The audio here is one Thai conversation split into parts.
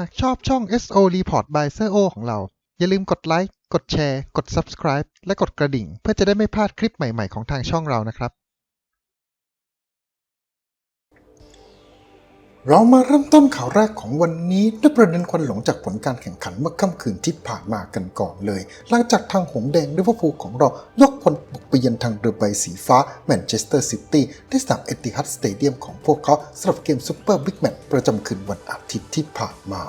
หากชอบช่อง SO Report by s โ o ของเรา อย่าลืมกดไลค์ กดแชร์ กด Subscribe และกดกระดิ่ง เพื่อจะได้ไม่พลาดคลิปใหม่ ๆ ของทางช่องเรานะครับ เรามาเริ่มต้นข่าวแรกของวันนี้ด้วยประเด็นควันหลงจากผลการแข่งขันเมื่อค่ำคืนที่ผ่านมากันก่อนเลย หลังจากทางหงส์แดงลิเวอร์พูลของเรายก ลบุกไปเยือนทางเรือใบสีฟ้าแมนเชสเตอร์ซิตี้ที่สนามเอติฮัดสเตเดียมของพวกเขาสำหรับเกมซูเปอร์บิ๊กแมตช์ประจำคืนวันอาทิตย์ที่ผ่านมา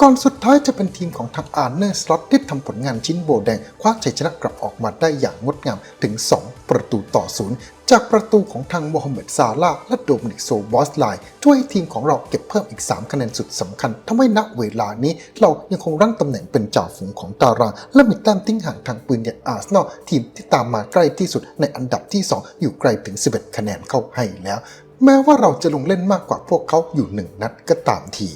ก่อนสุดท้ายจะเป็นทีมของทางอาร์เนอร์สล็อตที่ทำผลงานชิ้นโบแดง คว้าชัยชนะกลับออกมาได้อย่างงดงามถึง 2 ประตูต่อศูนย์จากประตูของทางโมฮัมเหม็ดซาลาห์และโดมินิกโซบอสไลน์ช่วยให้ทีมของเราเก็บเพิ่มอีก 3 คะแนนสุดสำคัญทำให้ณเวลานี้เรายังคงรั้งตำแหน่งเป็นจ่าฝูงของตาราง และมีแต้มทิ้งห่างทางปืนใหญ่อาร์เซนอลทีมที่ตามมาใกล้ที่สุดในอันดับที่ 2 อยู่ไกลถึง 11 คะแนนเข้าให้แล้ว แม้ว่าเราจะลงเล่นมากกว่าพวกเขาอยู่หนึ่งนัดก็ตามที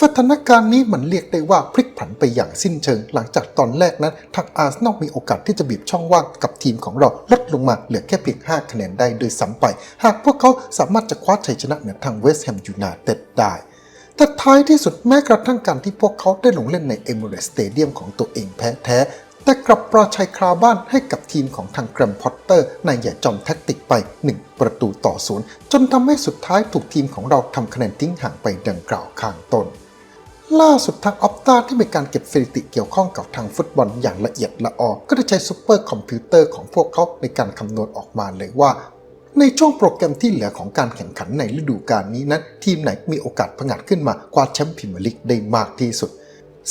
สถานการณ์นี้มันเรียกได้ว่าพ ผันไปอย่างสิ้นเชิง หลังจากตอนแรกนั้นทางอาร์เซนอลมีโอกาสที่จะบีบช่องว่างกับทีมของเราลดลงมาเหลือแค่เพียง 5 คะแนนได้โดยซ้ำไป หากพวกเขาสามารถจะคว้าชัยชนะเหนือทางเวสต์แฮมยูไนเต็ดได้แต่ท้ายที่สุดแม้กระทั่งการที่พวกเขาได้ลงเล่นในเอมิเรสสเตเดียมของตัวเองแพ้แท้แต่กลับปราชัยคราบ้านให้กับทีมของทางแกรมพอตเตอร์ในใหญ่จอมแท็กติกไป 1 ประตูต่อศูนย์จนทำให้สุดท้ายถูกทีมของเราทำคะแนนทิ้งห่างไปดังกล่าวข้างต้น ล่าสุดทางออปตาที่มีการเก็บสถิติเกี่ยวข้องกับทางฟุตบอลอย่างละเอียดละออก็ได้ใช้ซูเปอร์คอมพิวเตอร์ของพวกเขาในการคำนวณออกมาเลยว่า ในช่วงโปรแกรมที่เหลือของการแข่งขันในฤดูกาลนี้นั้น ทีมไหนมีโอกาสผงาดขึ้นมาคว้าแชมป์พรีเมียร์ลีกได้มากที่สุด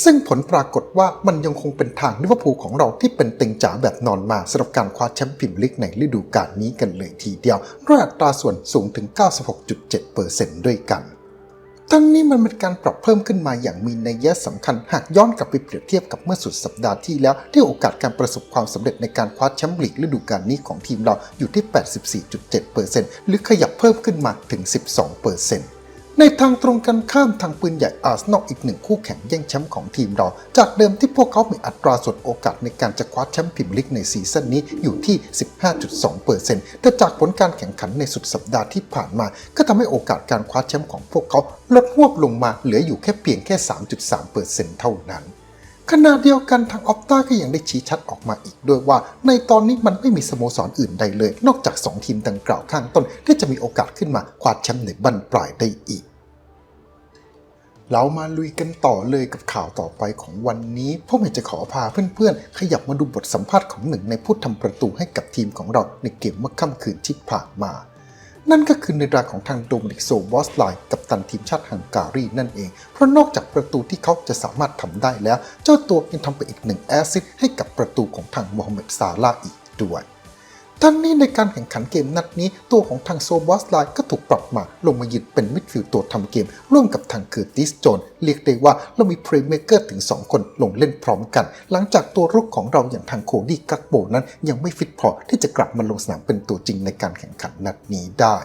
ซึ่งผลปรากฏว่ามันยังคงเป็นทางลิเวอร์พูลของเราที่เป็นเต็งจ๋าแบบนอนมาสำหรับการคว้าแชมป์พรีเมียร์ลีกในฤดูกาลนี้กันเลยทีเดียวด้วยอัตราส่วนสูงถึง 96.7%ด้วยกัน ทั้งนี้มันเป็นการปรับเพิ่มขึ้นมาอย่างมีนัยสำคัญ หากย้อนกลับไปเปรียบเทียบกับเมื่อสุดสัปดาห์ที่แล้ว ที่โอกาสการประสบความสำเร็จในการคว้าแชมป์ลีกฤดูกาลนี้ของทีมเราอยู่ที่ 84.7%หรือขยับเพิ่มขึ้นมาถึง 12% ในทางตรงกันข้ามทางปืนใหญ่อาร์เซนอลอีกหนึ่งคู่แข่งแย่งแชมป์ของทีมเรา จากเดิมที่พวกเขามีอัตราส่วนโอกาสในการจะคว้าแชมป์พรีเมียร์ลีกในซีซั่นนี้อยู่ที่ 15.2%แต่จากผลการแข่งขันในสุดสัปดาห์ที่ผ่านมา ก็ทำให้โอกาสการคว้าแชมป์ของพวกเขาลดหวบลงมาเหลืออยู่แค่เพียงแค่ 3.3%เท่านั้นขณะเดียวกันทางออปตาก็ยังได้ชี้ชัดออกมาอีกด้วยว่า ในตอนนี้มันไม่มีสโมสรอื่นใดเลย นอกจาก 2 ทีมดังกล่าวข้างต้นที่จะมีโอกาสขึ้นมาคว้าแชมป์ในบั้นปลายได้อีก เรามาลุยกันต่อเลยกับข่าวต่อไปของวันนี้พวกผมจะขอพาเพื่อนๆ ขยับมาดูบทสัมภาษณ์ของหนึ่งในผู้ทำประตูให้กับทีมของเราในเกมเมื่อค่ำคืนที่ผ่านมา นั่นก็คือในรายของทางโดมินิกโซบอสไลน์กับตันทีมชาติฮังการีนั่นเอง เพราะนอกจากประตูที่เขาจะสามารถทำได้แล้ว เจ้าตัวยังทำไปอีกหนึ่งแอสซิสให้กับประตูของทางโมฮัมเหม็ดซาลาอีกด้วย ทั้งนี้ในการแข่งขันเกมนัดนี้ ตัวของทางโซบอสไลน์ก็ถูกปรับมาลงมายืนเป็นมิดฟิลด์ตัวทำเกม ร่วมกับทางเคิร์ติสโจน เรียกได้ว่าเรามีเพลย์เมเกอร์ถึง 2 คนลงเล่นพร้อมกัน หลังจากตัวรุกของเราอย่างทางโคดี้กักโบนั้น ยังไม่ฟิตพอที่จะกลับมาลงสนามเป็นตัวจริงในการแข่งขันนัดนี้ได้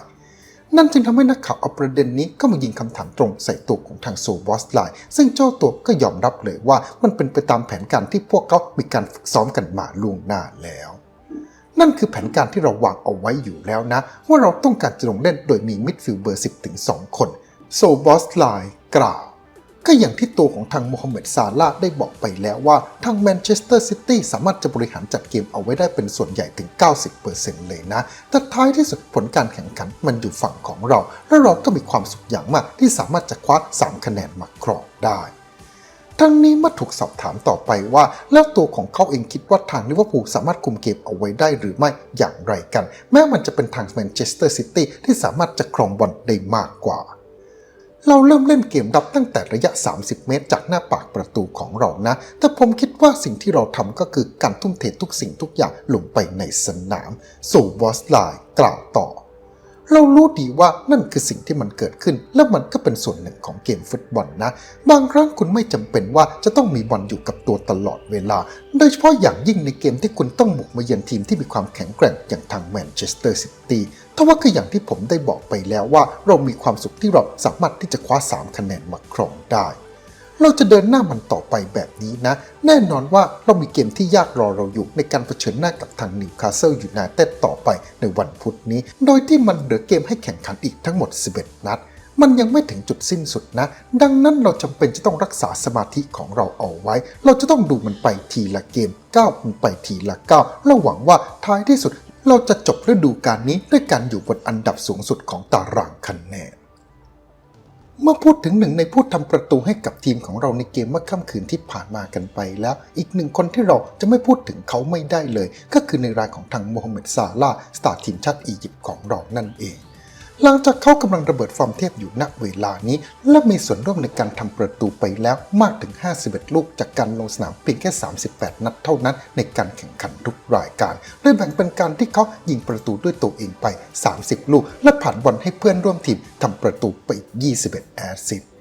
นั่นจึงทำให้นักข่าวเอาประเด็นนี้ก็มายิงคำถามตรงใส่ตัวของทางโซบอสไลน์ซึ่งเจ้าตัวก็ยอมรับเลยว่ามันเป็นไปตามแผนการที่พวกเขา มีการฝึกซ้อมกันมาล่วงหน้าแล้ว นั่นคือแผนการที่เราวางเอาไว้อยู่แล้วนะ ว่าเราต้องการจะลงเล่นโดยมีมิดฟิลด์เบอร์ 10 ถึง 2 คน โซบอสไลกล่าว ก็อย่างที่ตัวของทางโมฮัมเหม็ดซาลาได้บอกไปแล้วว่า ทางแมนเชสเตอร์ซิตี้สามารถจะบริหารจัดเกมเอาไว้ได้เป็นส่วนใหญ่ถึง 90%เลยนะ แต่ท้ายที่สุดผลการแข่งขันมันอยู่ฝั่งของเรา และเราก็มีความสุขอย่างมากที่สามารถจะคว้า 3 คะแนนมาครองได้ ทั้งนี้เมื่อถูกสอบถามต่อไปว่า แล้วตัวของเขาเองคิดว่าทางลิเวอร์พูลสามารถคุมเกมเอาไว้ได้หรือไม่อย่างไรกัน แม้มันจะเป็นทางแมนเชสเตอร์ซิตี้ที่สามารถจะครองบอลได้มากกว่า เราเริ่มเล่นเกมรับตั้งแต่ระยะ 30 เมตร จากหน้าปากประตูของเรานะ แต่ผมคิดว่าสิ่งที่เราทำก็คือการทุ่มเททุกสิ่งทุกอย่างลงไปในสนามโซวอสไลน์กล่าวต่อ เรารู้ดีว่านั่นคือสิ่งที่มันเกิดขึ้น และมันก็เป็นส่วนหนึ่งของเกมฟุตบอลนะ บางครั้งคุณไม่จำเป็นว่าจะต้องมีบอลอยู่กับตัวตลอดเวลา โดยเฉพาะอย่างยิ่งในเกมที่คุณต้องบุกมาเยือนทีมที่มีความแข็งแกร่งอย่างทางแมนเชสเตอร์ซิตี้ทว่าก็อย่างที่ผมได้บอกไปแล้วว่า เรามีความสุขที่เราสามารถที่จะคว้า 3 คะแนนมาครองได้ เราจะเดินหน้ามันต่อไปแบบนี้นะ แน่นอนว่าเรามีเกมที่ยากรอเราอยู่ในการเผชิญหน้ากับทางนิวคาสเซิลยูไนเต็ดต่อไปในวันพุธนี้ โดยที่มันเหลือเกมให้แข่งขันอีกทั้งหมด 11 นัดมันยังไม่ถึงจุดสิ้นสุดนะ ดังนั้นเราจำเป็นจะต้องรักษาสมาธิของเราเอาไว้ เราจะต้องดูมันไปทีละเกมก้าวมันไปทีละก้าวและหวังว่าท้ายที่สุด เราจะจบฤดูกาลนี้ด้วยการอยู่บนอันดับสูงสุดของตารางคะแนน เมื่อพูดถึงหนึ่งในผู้ทำประตูให้กับทีมของเราในเกมเมื่อค่ำคืนที่ผ่านมากันไปแล้ว อีกหนึ่งคนที่เราจะไม่พูดถึงเขาไม่ได้เลย ก็คือในรายของทางโมฮัมเหม็ดซาลาสตาร์ทีมชาติอียิปต์ของเรานั่นเอง หลังจากเขากำลังระเบิดฟอร์มเทพอยู่ณเวลานี้ และมีส่วนร่วมในการทำประตูไปแล้วมากถึง 51 ลูกจากการลงสนามเพียงแค่ 38 นัดเท่านั้น ในการแข่งขันทุกรายการโดยแบ่งเป็นการที่เขายิงประตูด้วยตัวเองไป 30 ลูก และผ่านบอลให้เพื่อนร่วมทีมทำประตูไปอีก21 แอสซิสต์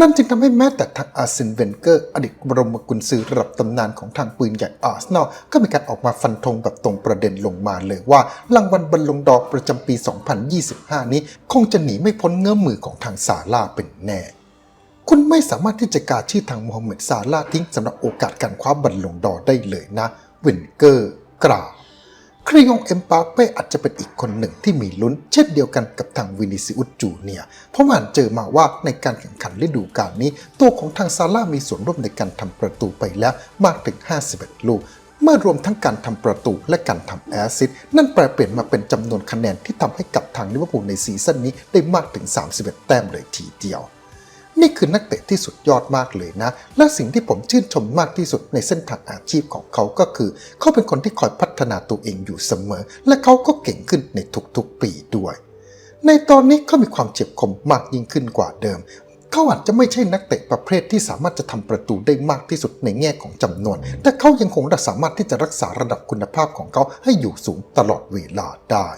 นั่นจึงทำให้แม้แต่ทางอาร์เซนเวนเกอร์ อดีตบรมกุญซือระดับตำนานของทางปืนใหญ่อาร์เซนอลก็มีการออกมาฟันธงแบบตรงประเด็นลงมาเลยว่ารางวัลบอลลงดอประจำปี 2025 นี้ คงจะหนีไม่พ้นเงื้อมือของทางซาร่าเป็นแน่คุณไม่สามารถที่จะกาชื่อทางโมฮัมเหม็ดซาร่าทิ้งสำหรับโอกาสการคว้าบอลลงดอได้เลยนะเวนเกอร์กล่าว ครีองเอ็มปาเป้อาจจะเป็นอีกคนหนึ่งที่มีลุ้น เช่นเดียวกันกับทางวินิซิอุสจูเนียเพราะมันเจอมาว่าในการแข่งขันฤดูกาลนี้ ตัวของทางซาร่ามีส่วนร่วมในการทำประตูไปแล้วมากถึง 51 ลูกเมื่อรวมทั้งการทำประตูและการทำแอสซิสนั่นแปลเปลี่ยนมาเป็นจำนวนคะแนนที่ทำให้กับทางลิเวอร์พูลในซีซั่นนี้ได้มากถึง 31 แต้มเลยทีเดียว นี่คือนักเตะที่สุดยอดมากเลยนะ และสิ่งที่ผมชื่นชมมากที่สุดในเส้นทางอาชีพของเขาก็คือ เขาเป็นคนที่คอยพัฒนาตัวเองอยู่เสมอ และเขาก็เก่งขึ้นในทุกๆปีด้วย ในตอนนี้เขามีความเจ็บคมมากยิ่งขึ้นกว่าเดิม เขาอาจจะไม่ใช่นักเตะประเภทที่สามารถจะทำประตูได้มากที่สุดในแง่ของจำนวน แต่เขายังคงสามารถที่จะรักษาระดับคุณภาพของเขาให้อยู่สูงตลอดเวลาได้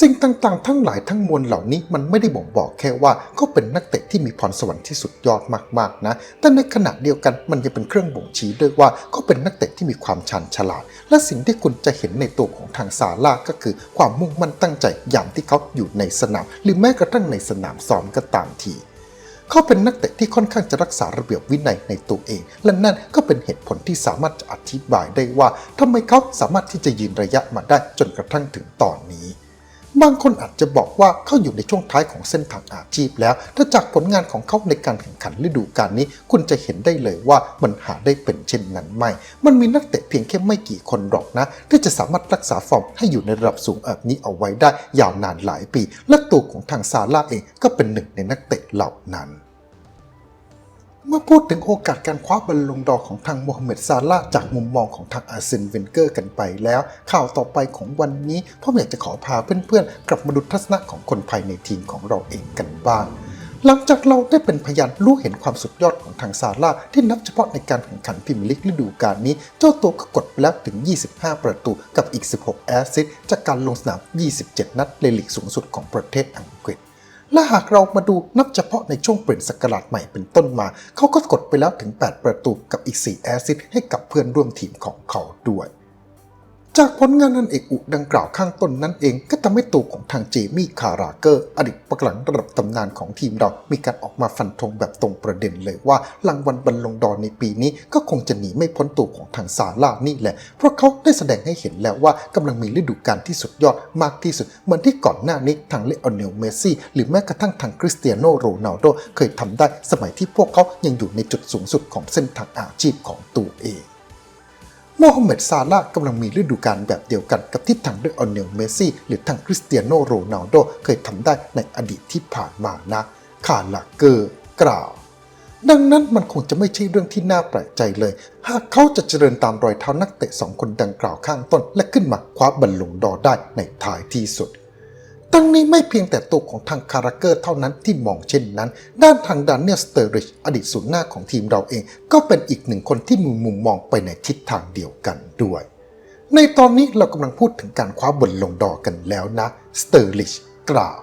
สิ่งต่างๆ ทั้งหลายทั้งมวลเหล่านี้มันไม่ได้บ่งบอกแค่ว่าเขาเป็นนักเตะที่มีพรสวรรค์ที่สุดยอดมากๆนะ แต่ในขณะเดียวกันมันยังเป็นเครื่องบ่งชี้ด้วยว่าเขาเป็นนักเตะที่มีความชาญฉลาด และสิ่งที่คุณจะเห็นในตัวของทางซาร่าก็คือ ความมุ่งมั่นตั้งใจยามที่เขาอยู่ในสนาม หรือแม้กระทั่งในสนามซ้อมก็ตามทีเขาเป็นนักเตะที่ค่อนข้างจะรักษาระเบียบวินัยในตัวเอง และนั่นก็เป็นเหตุผลที่สามารถจะอธิบายได้ว่าทำไมเขาสามารถที่จะยืนระยะมาได้จนกระทั่งถึงตอนนี้ บางคนอาจจะบอกว่าเขาอยู่ในช่วงท้ายของเส้นทางอาชีพแล้ว ถ้าจากผลงานของเขาในการแข่งขันฤดูกาลนี้ คุณจะเห็นได้เลยว่ามันหาได้เป็นเช่นนั้นไม่ มันมีนักเตะเพียงแค่ไม่กี่คนหรอกนะ ที่จะสามารถรักษาฟอร์มให้อยู่ในระดับสูงแบบนี้เอาไว้ได้ยาวนานหลายปี และตัวของทางซาร่าเองก็เป็นหนึ่งในนักเตะเหล่านั้น เมื่อพูดถึงโอกาสการคว้าบอลลงดอร์ของทางโมฮัมเหม็ดซาร่าจากมุมมองของทางอาร์เซนเวนเกอร์กันไปแล้ว ข่าวต่อไปของวันนี้ผมอยากจะขอพาเพื่อนๆ กลับมาดูทัศนะของคนภายในทีมของเราเองกันบ้างหลังจากเราได้เป็นพยานรู้เห็นความสุดยอดของทางซาร่าที่นับเฉพาะในการแข่งขันพรีเมียร์ลีกฤดูกาลนี้ เจ้าตัวก็กดไปแล้วถึง 25 ประตูกับอีก 16 แอสซิสต์จากการลงสนาม 27 นัดในลีกสูงสุดของประเทศอังกฤษ และหากเรามาดูนับเฉพาะในช่วงเปลี่ยนสกราชใหม่เป็นต้นมา เขาก็กดไปแล้วถึง 8 ประตูกับอีก 4 แอซิสให้กับเพื่อนร่วมทีมของเขาด้วย จากผลงานนันเอกอุดังกล่าวข้างต้นนั้นเองก็ทำให้ตัวของทางเจมี่คาราเกอร์ อดีตปักหลังระดับตำนานของทีมเรา มีการออกมาฟันธงแบบตรงประเด็นเลยว่ารางวัลบอลลงดอร์ในปีนี้ก็คงจะหนีไม่พ้นตัวของทางซาร่านี่แหละ เพราะเขาได้แสดงให้เห็นแล้วว่ากำลังมีฤดูกาลที่สุดยอดมากที่สุด เหมือนที่ก่อนหน้านี้ทางเลโอเนลเมสซี่หรือแม้กระทั่งทางคริสเตียโนโรนัลโดเคยทำได้สมัยที่พวกเขายังอยู่ในจุดสูงสุดของเส้นทางอาชีพของตัวเอง โมฮัมเหม็ดซาร่าห์กำลังมีฤดูกาลแบบเดียวกันกับที่ทางเดออนเนลเมสซี่ หรือทางคริสเตียโนโรนัลโดเคยทำได้ในอดีตที่ผ่านมานะคาลาเกอร์กล่าว ดังนั้นมันคงจะไม่ใช่เรื่องที่น่าแปลกใจเลย หากเขาจะเจริญตามรอยเท้านักเตะสองคนดังกล่าวข้างต้น และขึ้นมาคว้าบอลลงดอได้ในท้ายที่สุด ตั้งนี้ไม่เพียงแต่ตัวของทางคาราเกอร์เท่านั้นที่มองเช่นนั้น ด้านทางดานเนียลสเตอริชอดีตศูนย์หน้าของทีมเราเอง ก็เป็นอีกหนึ่งคนที่มีมุมมองไปในทิศทางเดียวกันด้วย ในตอนนี้เรากำลังพูดถึงการคว้าบอลลงดอร์กันแล้วนะสเตอริชกล่าว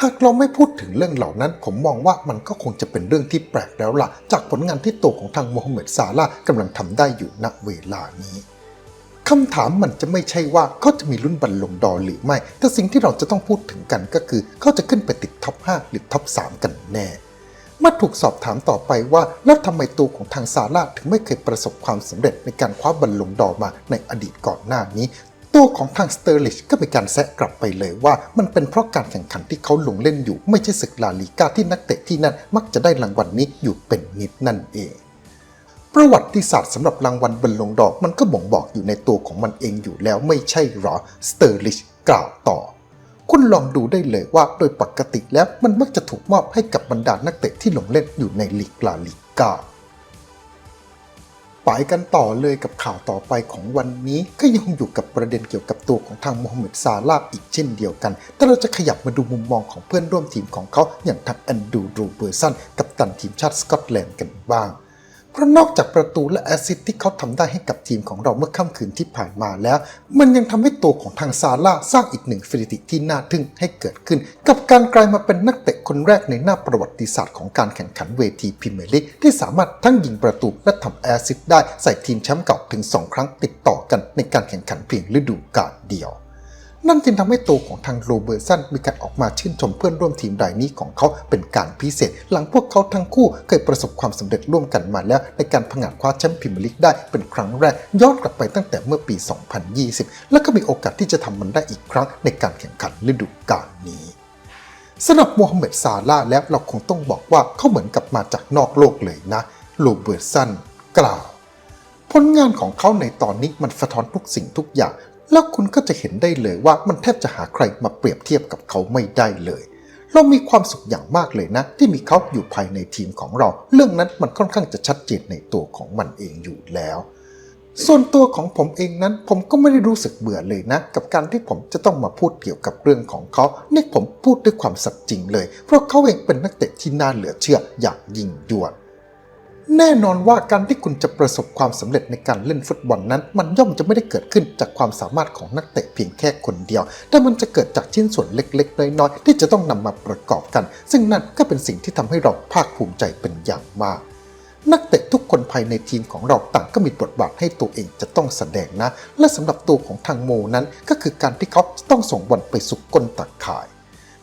หากเราไม่พูดถึงเรื่องเหล่านั้น ผมมองว่ามันก็คงจะเป็นเรื่องที่แปลกแล้วล่ะ จากผลงานที่ตัวของทางโมฮัมเหม็ดซาร่ากำลังทำได้อยู่ณเวลานี้ คำถามมันจะไม่ใช่ว่าเขาจะมีลุ้นบอลลงดอหรือไม่ แต่สิ่งที่เราจะต้องพูดถึงกันก็คือ เขาจะขึ้นไปติดท็อป 5 หรือท็อป 3 กันแน่ เมื่อถูกสอบถามต่อไปว่า แล้วทำไมตัวของทางซาร่าถึงไม่เคยประสบความสำเร็จในการคว้าบอลลงดอมาในอดีตก่อนหน้านี้ตัวของทางสเตอร์ลิชก็มีการแซะกลับไปเลยว่า มันเป็นเพราะการแข่งขันที่เขาลงเล่นอยู่ ไม่ใช่ศึกลาลีกาที่นักเตะที่นั่นมักจะได้รางวัลนี้อยู่เป็นนิดนั่นเอง ประวัติศาสตร์สำหรับรางวัลบรรลงดอกมันก็บ่งบอกอยู่ในตัวของมันเองอยู่แล้วไม่ใช่หรอสเตอร์ลิชกล่าวต่อ คุณลองดูได้เลยว่าโดยปกติแล้วมันมักจะถูกมอบให้กับบรรดานักเตะที่ลงเล่นอยู่ในลีกลาลีกาไปกันต่อเลยกับข่าวต่อไปของวันนี้ก็ยังอยู่กับประเด็นเกี่ยวกับตัวของทางโมฮัมเหม็ดซาลาอีกเช่นเดียวกัน แต่เราจะขยับมาดูมุมมองของเพื่อนร่วมทีมของเขาอย่างทางแอนดูรูเบอร์สันกับตันทีมชาติสกอตแลนด์กันบ้าง เพราะนอกจากประตูและแอสซิสที่เขาทำได้ให้กับทีมของเราเมื่อค่ำคืนที่ผ่านมาแล้ว มันยังทำให้ตัวของทางซาร่าสร้างอีกหนึ่งสถิติที่น่าทึ่งให้เกิดขึ้น กับการกลายมาเป็นนักเตะคนแรกในหน้าประวัติศาสตร์ของการแข่งขันเวทีพรีเมียร์ลีกที่สามารถทั้งยิงประตูและทำแอสซิสได้ใส่ทีมแชมป์เก่าถึง 2 ครั้งติดต่อกันในการแข่งขันเพียงฤดูกาลเดียว นั่นจึงทำให้ตัวของทางโรเบอร์ตสันมีการออกมาชื่นชมเพื่อนร่วมทีมรายนี้ของเขาเป็นการพิเศษ หลังพวกเขาทั้งคู่เคยประสบความสำเร็จร่วมกันมาแล้ว ในการผงาดคว้าแชมป์พรีเมียร์ลีกได้เป็นครั้งแรกย้อนกลับไปตั้งแต่เมื่อปี 2020 และก็มีโอกาสที่จะทำมันได้อีกครั้งในการแข่งขันฤดูกาลนี้สำหรับโมฮัมเหม็ดซาลาแล้วเราคงต้องบอกว่าเขาเหมือนกับมาจากนอกโลกเลยนะโรเบิร์ตสันกล่าวผลงานของเขาในตอนนี้มันสะท้อนทุกสิ่งทุกอย่าง แล้วคุณก็จะเห็นได้เลยว่ามันแทบจะหาใครมาเปรียบเทียบกับเขาไม่ได้เลย เรามีความสุขอย่างมากเลยนะ ที่มีเขาอยู่ภายในทีมของเรา เรื่องนั้นมันค่อนข้างจะชัดเจนในตัวของมันเองอยู่แล้ว ส่วนตัวของผมเองนั้น ผมก็ไม่ได้รู้สึกเบื่อเลยนะ กับการที่ผมจะต้องมาพูดเกี่ยวกับเรื่องของเขานี่ผมพูดด้วยความสัตย์จริงเลย เพราะเขาเองเป็นนักเตะที่น่าเหลือเชื่ออย่างยิ่งยวด แน่นอนว่าการที่คุณจะประสบความสำเร็จในการเล่นฟุตบอลนั้น มันย่อมจะไม่ได้เกิดขึ้นจากความสามารถของนักเตะเพียงแค่คนเดียว แต่มันจะเกิดจากชิ้นส่วนเล็กๆ น้อยๆ ที่จะต้องนำมาประกอบกัน ซึ่งนั่นก็เป็นสิ่งที่ทำให้เราภาคภูมิใจเป็นอย่างมาก นักเตะทุกคนภายในทีมของเราต่างก็มีบทบาทให้ตัวเองจะต้องแสดงนะ และสำหรับตัวของทางโมนั้นก็คือการที่เขาต้องส่งบอลไปสู่ก้นตักข่าย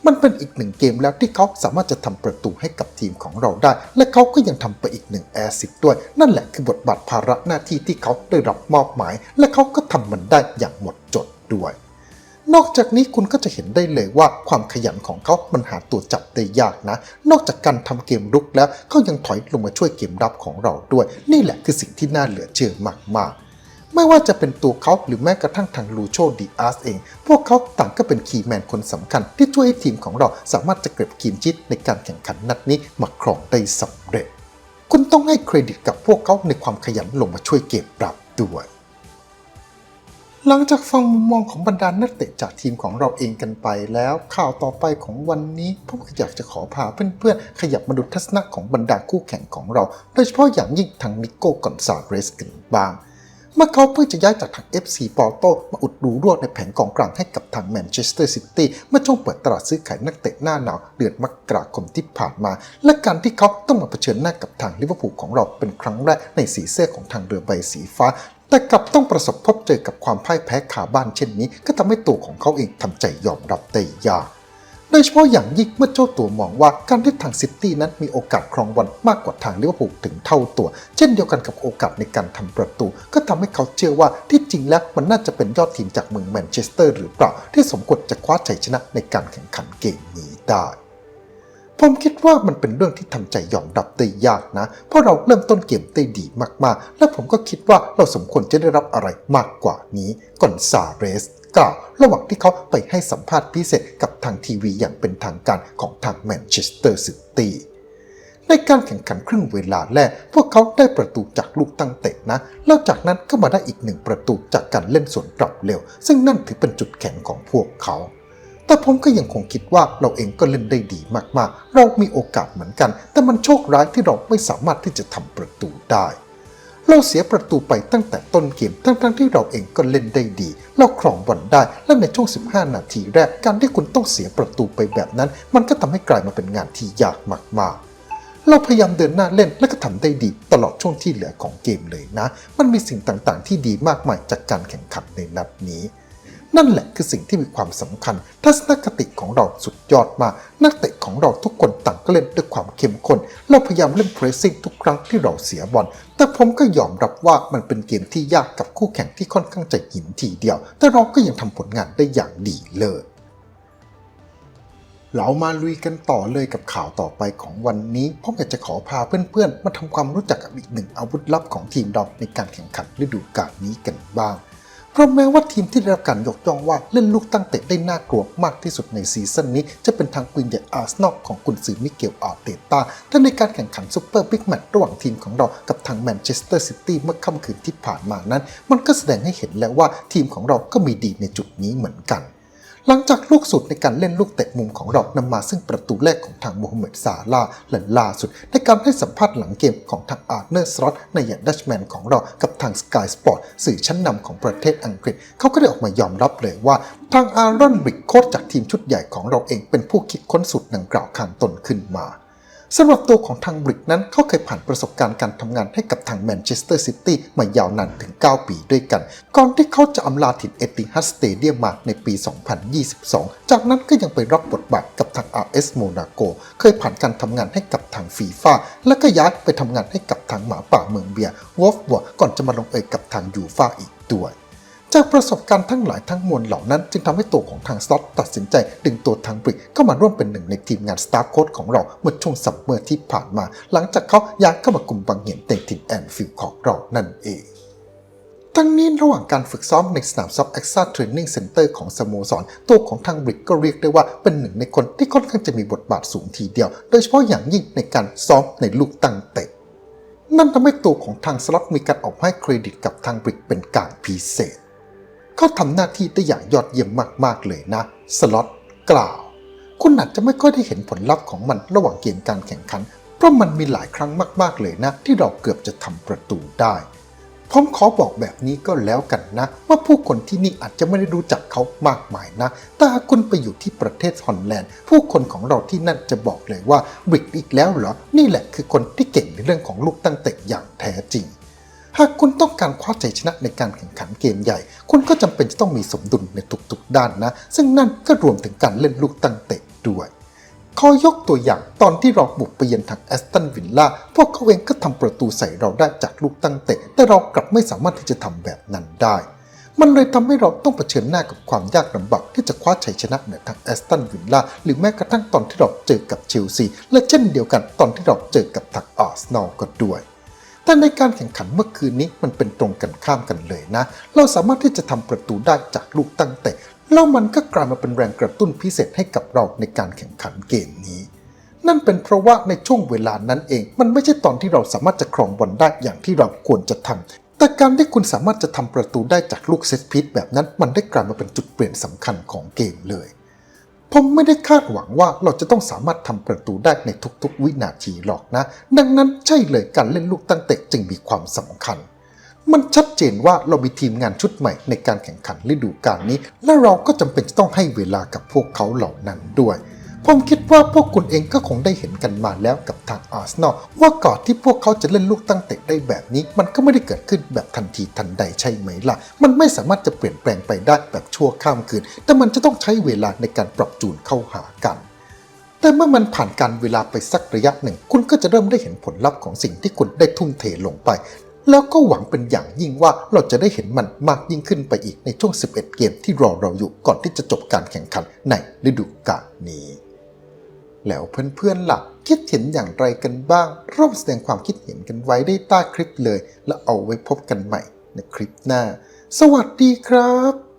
มันเป็นอีกหนึ่งเกมแล้วที่เขาสามารถจะทำประตูให้กับทีมของเราได้ และเขาก็ยังทำไปอีกหนึ่งแอซิดด้วย นั่นแหละคือบทบาทภาระหน้าที่ที่เขาได้รับมอบหมาย และเขาก็ทำมันได้อย่างหมดจดด้วย นอกจากนี้คุณก็จะเห็นได้เลยว่าความขยันของเขามันหาตัวจับได้ยากนะ นอกจากการทำเกมรุกแล้วเขายังถอยลงมาช่วยเกมรับของเราด้วย นี่แหละคือสิ่งที่น่าเหลือเชื่อมากๆ ไม่ว่าจะเป็นตัวเขาหรือแม้กระทั่งทางลูโชดีอาร์สเอง พวกเขาต่างก็เป็นคีย์แมนคนสำคัญ ที่ช่วยให้ทีมของเราสามารถจะเก็บคีมชิดในการแข่งขันนัดนี้มาครองได้สำเร็จ คุณต้องให้เครดิตกับพวกเขาในความขยันลงมาช่วยเกมรับด้วยหลังจากฟังมุมมองของบรรดานักเตะจากทีมของเราเองกันไปแล้ว ข่าวต่อไปของวันนี้ผมก็อยากจะขอพาเพื่อนๆ ขยับมาดูทัศนะของบรรดาคู่แข่งของเรา โดยเฉพาะอย่างยิ่งทางนิโก้กอนซาเรสกันบ้าง เมื่อเขาเพิ่งจะย้ายจากทาง FC ปอร์โตมาอุดรูรั่วในแผงกองกลางให้กับทางแมนเชสเตอร์ซิตี้เมื่อช่วงเปิดตลาดซื้อขายนักเตะหน้าหนาวเดือนมกราคมที่ผ่านมา และการที่เขาต้องมาเผชิญหน้ากับทางลิเวอร์พูลของเราเป็นครั้งแรกในสีเสื้อของทางเรือใบสีฟ้าแต่กลับต้องประสบพบเจอกับความพ่ายแพ้ขาบ้านเช่นนี้ ก็ทำให้ตัวของเขาเองทำใจยอมรับได้ยาก โดยเฉพาะอย่างยิ่งเมื่อเจ้าตัวมองว่าการที่ทางซิตี้นั้นมีโอกาสครองบอลมากกว่าทางลิเวอร์พูลถึงเท่าตัว เช่นเดียวกันกับโอกาสในการทำประตู ก็ทำให้เขาเชื่อว่าที่จริงแล้วมันน่าจะเป็นยอดทีมจากเมืองแมนเชสเตอร์หรือเปล่าที่สมควรจะคว้าชัยชนะในการแข่งขันเกมนี้ได้ผมคิดว่ามันเป็นเรื่องที่ทำใจยอมรับได้ยากนะ เพราะเราเริ่มต้นเกมได้ดีมากๆ และผมก็คิดว่าเราสมควรจะได้รับอะไรมากกว่านี้ก่อนซาเรส กล่าว ระหว่างที่เขาไปให้สัมภาษณ์พิเศษกับทางทีวีอย่างเป็นทางการของทางแมนเชสเตอร์ซิตี้ในการแข่งขันครึ่งเวลาแรก พวกเขาได้ประตูจากลูกตั้งเตะนะ แล้วจากนั้นก็มาได้อีกหนึ่งประตูจากการเล่นสวนกลับเร็ว ซึ่งนั่นถือเป็นจุดแข็งของพวกเขา แต่ผมก็ยังคงคิดว่าเราเองก็เล่นได้ดีมากๆ เรามีโอกาสเหมือนกัน แต่มันโชคร้ายที่เราไม่สามารถที่จะทำประตูได้ เราเสียประตูไปตั้งแต่ต้นเกมทั้งๆที่เราเองก็เล่นได้ดี เราครองบอลได้ และในช่วง 15 นาทีแรกการที่คุณต้องเสียประตูไปแบบนั้น มันก็ทำให้กลายมาเป็นงานที่ยากมากๆเราพยายามเดินหน้าเล่นและก็ทำได้ดีตลอดช่วงที่เหลือของเกมเลยนะ มันมีสิ่งต่างๆ ที่ดีมากมายจากการแข่งขันในนัดนี้ นั่นแหละคือสิ่งที่มีความสำคัญ ทัศนคติของเราสุดยอดมาก นักเตะของเราทุกคนต่างก็เล่นด้วยความเข้มข้น เราพยายามเล่นเพรสซิ่งทุกครั้งที่เราเสียบอล แต่ผมก็ยอมรับว่ามันเป็นเกมที่ยากกับคู่แข่งที่ค่อนข้างจะหินทีเดียว แต่เราก็ยังทำผลงานได้อย่างดีเลยเรามาลุยกันต่อเลยกับข่าวต่อไปของวันนี้ผมอยากจะขอพาเพื่อนๆ มาทำความรู้จักกับอีกหนึ่งอาวุธลับของทีมเราในการแข่งขันฤดูกาลนี้กันบ้าง เพราะแม้ว่าทีมที่ได้รับการยกย่องว่าเล่นลูกตั้งเตะได้น่ากลัวมากที่สุดในซีซั่นนี้ จะเป็นทางควีนใหญ่อาร์เซนอลของกุนซือมิเกลอาร์เตต้าแต่ในการแข่งขันซูเปอร์บิ๊กแมตช์ระหว่างทีมของเรากับทางแมนเชสเตอร์ซิตี้เมื่อค่ำคืนที่ผ่านมานั้น มันก็แสดงให้เห็นแล้วว่าทีมของเราก็มีดีในจุดนี้เหมือนกัน หลังจากลูกสุดในการเล่นลูกเตะมุมของเรานำมาซึ่งประตูแรกของทางโมฮัมเหม็ดซาลาห์และล่าสุด ในการให้สัมภาษณ์หลังเกมของทางอาร์เนอร์สลอตในยันดัชแมนของเรากับทางสกายสปอร์ตสื่อชั้นนำของประเทศอังกฤษ เขาก็ได้ออกมายอมรับเลยว่า ทางอารอนบริกโค้ชจากทีมชุดใหญ่ของเราเองเป็นผู้คิดค้นสูตรดังกล่าวข้างต้นขึ้นมา สำหรับตัวของทางบริกนั้นเขาเคยผ่านประสบการณ์การทำงานให้กับทางแมนเชสเตอร์ซิตี้มายาวนานถึง 9 ปีด้วยกัน ก่อนที่เขาจะอำลาถิ่นเอติฮัดสเตเดียมมาในปี 2022 จากนั้นก็ยังไปรับบทบาทกับทาง RS Monaco เคยผ่านการทำงานให้กับทางฟีฟ่าและก็ย้ายไปทำงานให้กับทางหมาป่าเมืองเบียร์วอฟวัวก่อนจะมาลงเอยกับทางยูฟ่าอีกด้วย จากประสบการณ์ทั้งหลายทั้งมวลเหล่านั้น จึงทำให้ตัวของทางสล็อตตัดสินใจ ดึงตัวทางบริกเข้ามาร่วมเป็นหนึ่งในทีมงานสตาร์โค้ดของเราเมื่อช่วงสัปเมอร์ที่ผ่านมา หลังจากเขาย้ายเข้ามากลุ่มบางเหียนในถิ่นแอนฟิลด์ของเรานั่นเองทั้งนี้ระหว่างการฝึกซ้อมในสนามซ้อม e x a Training Center ของสโมสร ตัวของทางบริกก็เรียกได้ว่าเป็นหนึ่งในคนที่ค่อนข้างจะมีบทบาทสูงทีเดียว โดยเฉพาะอย่างยิ่งในการซ้อมในลูกตั้งเตะนั่นทำให้ตัวของทางสล็อตมีการออกให้เครดิตกับทางบริกเป็นการพิเศษ เขาทำหน้าที่ได้อย่างยอดเยี่ยมมากๆเลยนะ สล็อตกล่าว คุณอาจจะไม่ค่อยได้เห็นผลลัพธ์ของมันระหว่างเกมการแข่งขัน เพราะมันมีหลายครั้งมากๆเลยนะ ที่เราเกือบจะทำประตูได้ผมขอบอกแบบนี้ก็แล้วกันนะ ว่าผู้คนที่นี่อาจจะไม่ได้รู้จักเขามากมายนะ แต่หากคุณไปอยู่ที่ประเทศฮอลแลนด์ ผู้คนของเราที่นั่นจะบอกเลยว่าบริกอีกแล้วเหรอ นี่แหละคือคนที่เก่งในเรื่องของลูกตั้งเตะอย่างแท้จริง หากคุณต้องการคว้าชัยชนะในการแข่งขันเกมใหญ่ คุณก็จำเป็นจะต้องมีสมดุลในทุกๆด้านนะ ซึ่งนั่นก็รวมถึงการเล่นลูกตั้งเตะด้วย ขอยกตัวอย่างตอนที่เราบุกไปเยือนทางแอสตันวิลล่าพวกเขาเองก็ทำประตูใส่เราได้จากลูกตั้งเตะ แต่เรากลับไม่สามารถที่จะทำแบบนั้นได้มันเลยทำให้เราต้องเผชิญหน้ากับความยากลำบากที่จะคว้าชัยชนะเหนือทางแอสตันวิลล่าหรือแม้กระทั่งตอนที่เราเจอกับเชลซีและเช่นเดียวกันตอนที่เราเจอกับทางอาร์เซนอลก็ด้วย แต่ในการแข่งขันเมื่อคืนนี้มันเป็นตรงกันข้ามกันเลยนะ เราสามารถที่จะทำประตูได้จากลูกตั้งเตะแล้วมันก็กลายมาเป็นแรงกระตุ้นพิเศษให้กับเราในการแข่งขันเกมนี้ นั่นเป็นเพราะว่าในช่วงเวลานั้นเอง มันไม่ใช่ตอนที่เราสามารถจะครองบอลได้อย่างที่เราควรจะทำแต่การที่คุณสามารถจะทำประตูได้จากลูกเซตพีซแบบนั้น มันได้กลายมาเป็นจุดเปลี่ยนสำคัญของเกมเลย ผมไม่ได้คาดหวังว่าเราจะต้องสามารถทำประตูได้ในทุกๆ วินาทีหรอกนะ ดังนั้นใช่เลยการเล่นลูกตั้งเตะจึงมีความสำคัญ มันชัดเจนว่าเรามีทีมงานชุดใหม่ในการแข่งขันฤดูกาลนี้ และเราก็จำเป็นจะต้องให้เวลากับพวกเขาเหล่านั้นด้วย ผมคิดว่าพวกคุณเองก็คงได้เห็นกันมาแล้วกับทางอาร์เซนอลว่าก่อนที่พวกเขาจะเล่นลูกตั้งเตะได้แบบนี้ มันก็ไม่ได้เกิดขึ้นแบบทันทีทันใดใช่ไหมล่ะ มันไม่สามารถจะเปลี่ยนแปลงไปได้แบบชั่วข้ามคืน แต่มันจะต้องใช้เวลาในการปรับจูนเข้าหากันแต่เมื่อมันผ่านการเวลาไปสักระยะหนึ่ง คุณก็จะเริ่มได้เห็นผลลัพธ์ของสิ่งที่คุณได้ทุ่มเทลงไป แล้วก็หวังเป็นอย่างยิ่งว่าเราจะได้เห็นมันมากยิ่งขึ้นไปอีกในช่วง 11 เกมที่รอเราอยู่ก่อนที่จะจบการแข่งขันในฤดูกาลนี้ แล้วเพื่อนๆหลักคิดเห็นอย่างไรกันบ้าง ร่วมแสดงความคิดเห็นกันไว้ได้ใต้คลิปเลย แล้วเอาไว้พบกันใหม่ในคลิปหน้า สวัสดีครับ